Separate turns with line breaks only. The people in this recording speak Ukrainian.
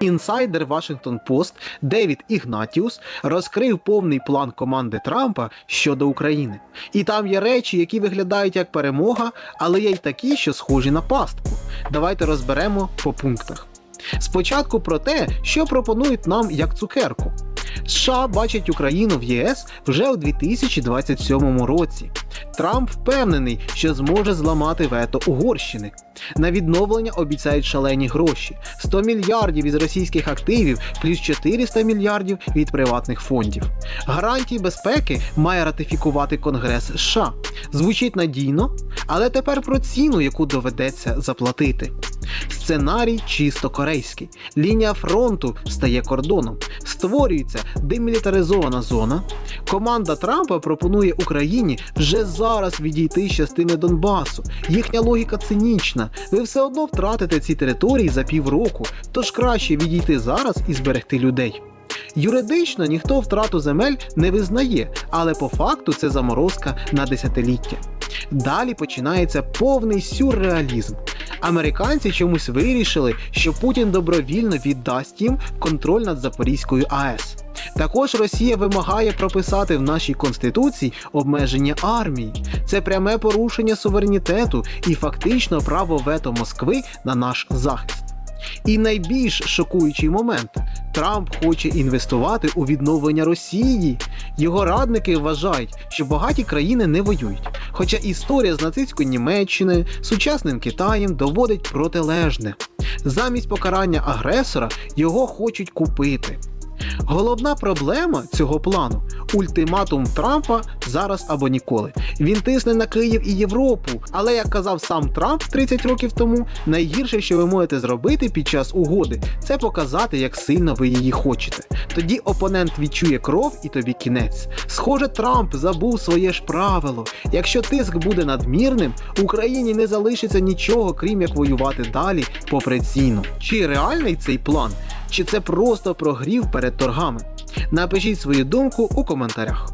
Інсайдер Washington Post Девід Ігнатіус розкрив повний план команди Трампа щодо України. І там є речі, які виглядають як перемога, але є й такі, що схожі на пастку. Давайте розберемо по пунктах. Спочатку про те, що пропонують нам як цукерку. США бачать Україну в ЄС вже у 2027 році. Трамп впевнений, що зможе зламати вето Угорщини. На відновлення обіцяють шалені гроші: 100 мільярдів із російських активів, плюс 400 мільярдів від приватних фондів. Гарантії безпеки має ратифікувати Конгрес США. Звучить надійно, але тепер про ціну, яку доведеться заплатити. Сценарій чисто корейський. Лінія фронту стає кордоном. Створюється демілітаризована зона. Команда Трампа пропонує Україні вже зараз відійти з частини Донбасу. Їхня логіка цинічна. Ви все одно втратите ці території за півроку, тож краще відійти зараз і зберегти людей. Юридично ніхто втрату земель не визнає, але по факту це заморозка на десятиліття. Далі починається повний сюрреалізм. Американці чомусь вирішили, що Путін добровільно віддасть їм контроль над Запорізькою АЕС. Також Росія вимагає прописати в нашій конституції обмеження армії. Це пряме порушення суверенітету і фактично право вето Москви на наш захист. І найбільш шокуючий момент: Трамп хоче інвестувати у відновлення Росії. Його радники вважають, що багаті країни не воюють. Хоча історія з нацистської Німеччини, сучасним Китаєм доводить протилежне. Замість покарання агресора його хочуть купити. Головна проблема цього плану ультиматум Трампа зараз або ніколи. Він тисне на Київ і Європу. Але як казав сам Трамп 30 років тому, найгірше, що ви можете зробити під час угоди, це показати, як сильно ви її хочете. Тоді опонент відчує кров і тобі кінець. Схоже, Трамп забув своє ж правило. Якщо тиск буде надмірним, Україні не залишиться нічого, крім як воювати далі попри ціну. Чи реальний цей план? Чи це просто прогрів перед торгами? Напишіть свою думку у коментарях.